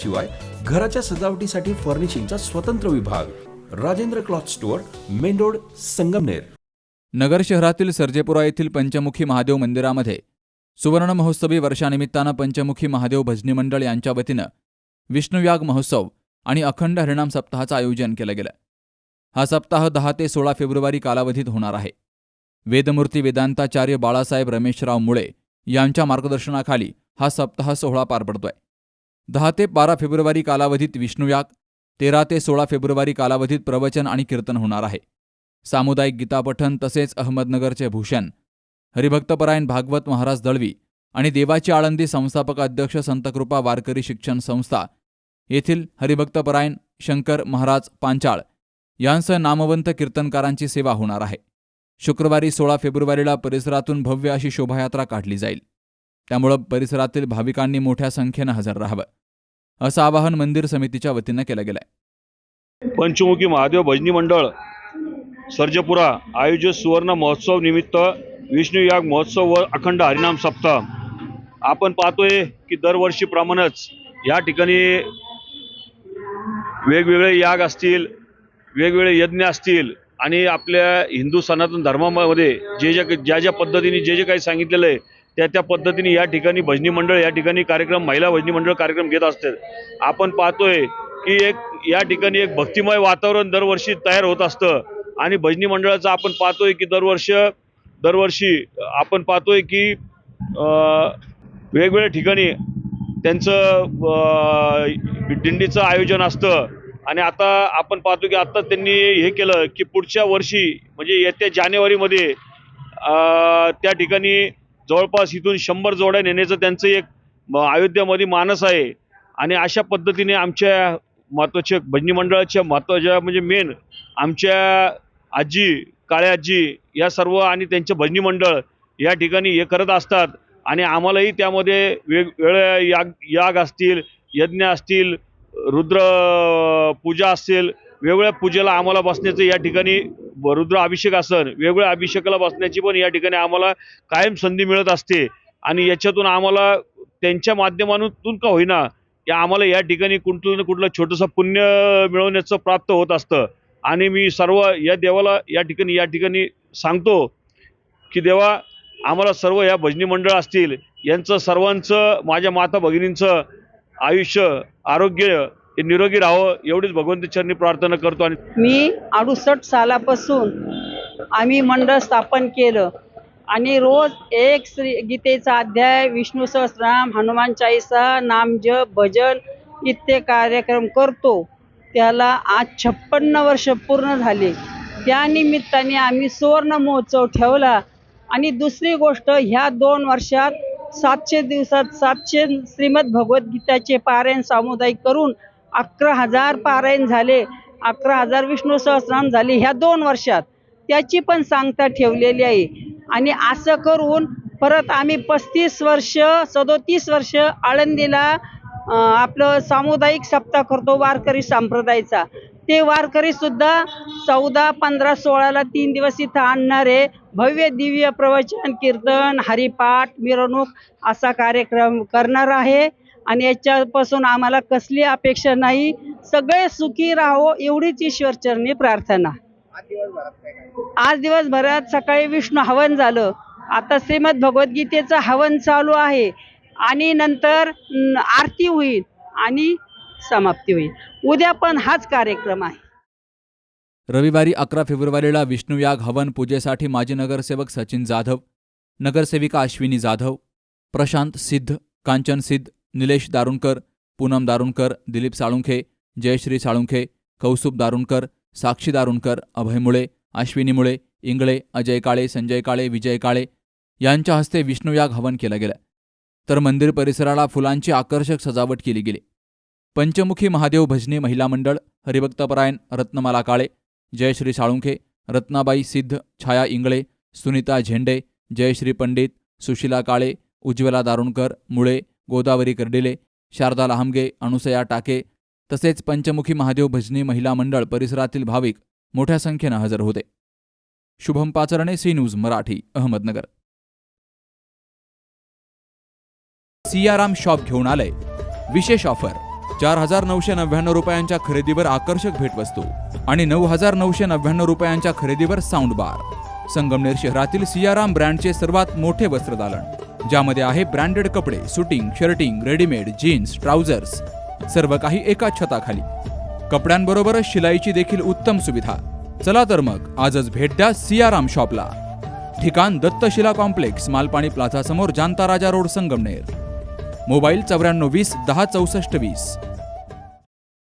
शिवाय घराच्या सजावटीसाठी फर्निशिंगचा स्वतंत्र विभाग. Rajendra cloth store main road Sangamner. Nagar शहरातील सर्जेपुरा येथील पंचमुखी महादेव मंदिरामध्ये सुवर्ण महोत्सवी वर्षानिमित्तानं पंचमुखी महादेव भजनी मंडळ यांच्या वतीनं विष्णुयाग महोत्सव आणि अखंड हरिणाम सप्ताहाचं आयोजन केलं गेलं. हा सप्ताह दहा ते सोळा फेब्रुवारी कालावधीत होणार आहे. वेदमूर्ती वेदांताचार्य बाळासाहेब रमेशराव मुळे यांच्या मार्गदर्शनाखाली हा सप्ताह सोहळा पार पडतोय. दहा ते बारा फेब्रुवारी कालावधीत विष्णुयाग तेरा ते सोळा फेब्रुवारी कालावधीत प्रवचन आणि कीर्तन होणार आहे. सामुदायिक गीतापठन तसेच अहमदनगरचे भूषण हरिभक्तपरायण भागवत महाराज दळवी आणि देवाची आळंदी संस्थापक अध्यक्ष संतकृपा वारकरी शिक्षण संस्था येथील हरिभक्तपरायण शंकर महाराज पांचाळ यांसह नामवंत कीर्तनकारांची सेवा होणार आहे. शुक्रवारी सोळा फेब्रुवारीला परिसरातून भव्य अशी शोभायात्रा काढली जाईल. त्यामुळं परिसरातील भाविकांनी मोठ्या संख्येनं हजर राहावं. असं आवाहन मंदिर समितीच्या वतीनं केलं गेलंय. पंचमुखी महादेव भजनी मंडळ सर्जपुरा आयोजित सुवर्ण महोत्सव निमित्त विष्णू याग महोत्सव व अखंड हरिनाम सप्ताह. आपण पाहतोय की दरवर्षीप्रमाणेच या ठिकाणी वेगवेगळे याग असतील वेगवेगळे यज्ञ असतील आणि आपल्या हिंदू सनातन धर्मामध्ये जे जे ज्या ज्या पद्धतीने जे जे काही सांगितलेलं आहे त्या त्या पद्धतीने या ठिकाणी भजनी मंडळ या ठिकाणी कार्यक्रम महिला भजनी मंडळ कार्यक्रम घेत असतात. आपण पाहतोय की एक या ठिकाणी एक भक्तिमय वातावरण दरवर्षी तयार होत असतं. आणि भजनी मंडळाचं आपण पाहतोय की दरवर्ष दरवर्षी आपण पाहतोय की वेगवेगळ्या ठिकाणी त्यांचं दिंडीचं आयोजन असतं. आणि आता आपण पाहतो की आत्ता त्यांनी हे केलं की पुढच्या वर्षी म्हणजे येत्या जानेवारीमध्ये त्या ठिकाणी जवळपास इथून शंभर जोड्या नेण्याचं त्यांचं एक म- अयोध्यामध्ये मानस आहे. आणि अशा पद्धतीने आमच्या महत्त्वाच्या भजनी मंडळाच्या महत्त्वाच्या म्हणजे मेन आमच्या आजी काळ्या आजी या सर्व आणि त्यांचे भजनी मंडळ या ठिकाणी हे करत असतात. आणि आम्हालाही त्यामध्ये वेगवेगळ्या याग याग असतील यज्ञ असतील रुद्र पूजा असेल वेगवेगळ्या पूजेला आम्हाला बसण्याचं या ठिकाणी रुद्र अभिषेक असन वेगवेगळ्या अभिषेकाला बसण्याची पण या ठिकाणी आम्हाला कायम संधी मिळत असते. आणि याच्यातून आम्हाला त्यांच्या माध्यमातून का होईना की आम्हाला या ठिकाणी कुठलं ना कुठलं छोटंसं पुण्य मिळवण्याचं प्राप्त होत असतं. आणि मी सर्व या देवाला या ठिकाणी या ठिकाणी सांगतो की देवा आम्हाला सर्व या भजनी मंडळ असतील यांचं सर्वांचं माझ्या माता भगिनींचं आयुष्य आरोग्य हे निरोगी राहावं एवढीच भगवंत चरणी प्रार्थना करतो आणि मी अडुसष्ट सालापासून आम्ही मंडळ स्थापन केलं आणि रोज एक श्री गीतेचा अध्याय विष्णू सहस्राम हनुमान चाळीसा नामजप भजन इत्यादी कार्यक्रम करतो. त्याला आज छप्पन्न वर्ष पूर्ण झाले. त्यानिमित्ताने आम्ही सुवर्ण महोत्सव ठेवला. आणि दुसरी गोष्ट ह्या दोन वर्षात सातशे दिवसात सातशे श्रीमद भगवद्गीताचे पारायण सामुदायिक करून अकरा हजार पारायण झाले अकरा हजार विष्णू सहस्रनाम झाले ह्या दोन वर्षात. त्याची पण सांगता ठेवलेली आहे. आणि असं करून परत आम्ही पस्तीस वर्ष सदोतीस वर्ष आळंदीला आपलं सामुदायिक सप्ताह करतो वारकरी संप्रदायाचा. ते वारकरी सुद्धा चौदा पंधरा सोळाला तीन दिवस इथं आणणारे भव्य दिव्य प्रवचन कीर्तन हरिपाठ मिरवणूक असा कार्यक्रम करणार आहे. आणि याच्यापासून आम्हाला कसली अपेक्षा नाही. सगळे सुखी राहो एवढीच ईश्वरचरणी प्रार्थना. आज दिवसभरात सकाळी विष्णू हवन झालं. आता श्रीमद भगवद्गीतेचं हवन चालू आहे. आणि नंतर आरती होईल आणि समाप्ती होईल. उद्या पण हाच कार्यक्रम आहे. रविवारी अकरा फेब्रुवारीला विष्णुयाग हवन पूजेसाठी माजी नगरसेवक सचिन जाधव नगरसेविका अश्विनी जाधव प्रशांत सिद्ध कांचन सिद्ध निलेश दारुणकर पूनम दारुणकर दिलीप साळुंखे जयश्री साळुंखे कौसुब दारुणकर साक्षी दारुणकर अभय मुळे अश्विनी मुळे इंगळे अजय काळे संजय काळे विजय काळे यांच्या हस्ते विष्णुयाग हवन केलं गेलं तर मंदिर परिसराला फुलांची आकर्षक सजावट केली गेली. पंचमुखी महादेव भजनी महिला मंडळ हरिभक्तपरायण रत्नमाला काळे जयश्री साळुंखे रत्नाबाई सिद्ध छाया इंगळे सुनीता झेंडे जयश्री पंडित सुशीला काळे उज्ज्वला दारुणकर मुळे गोदावरी कर्डिले शारदा लहामगे अनुसया टाके तसेच पंचमुखी महादेव भजनी महिला मंडळ परिसरातील भाविक मोठ्या संख्येनं हजर होते. Shubham Pacharne C news Marathi Ahmednagar. Siyaram shop घेऊन आलंय विशेष ऑफर चार हजार नऊशे नव्याण्णव रुपयांच्या खरेदीवर आकर्षक भेटवस्तू आणि नऊ हजार नऊशे नव्याण्णव रुपयांच्या खरेदीवर साऊंड बार. संगमनेर शहरातील सियाराम ब्रँडचे सर्वात मोठे वस्त्रदालन. ज्यामध्ये आहे ब्रँडेड कपडे suiting shirting readymade jeans trousers सर्व काही एका छताखाली. कपड्यांबरोबरच शिलाईची देखील उत्तम सुविधा. चला तर मग आजच भेट द्या सियाराम शॉपला. ठिकाण दत्तशिला कॉम्प्लेक्स मालपाणी प्लाझा समोर जांता राजा रोड संगमनेर. मोबाईल चौऱ्याण्णव वीस दहा चौसष्ट वीस.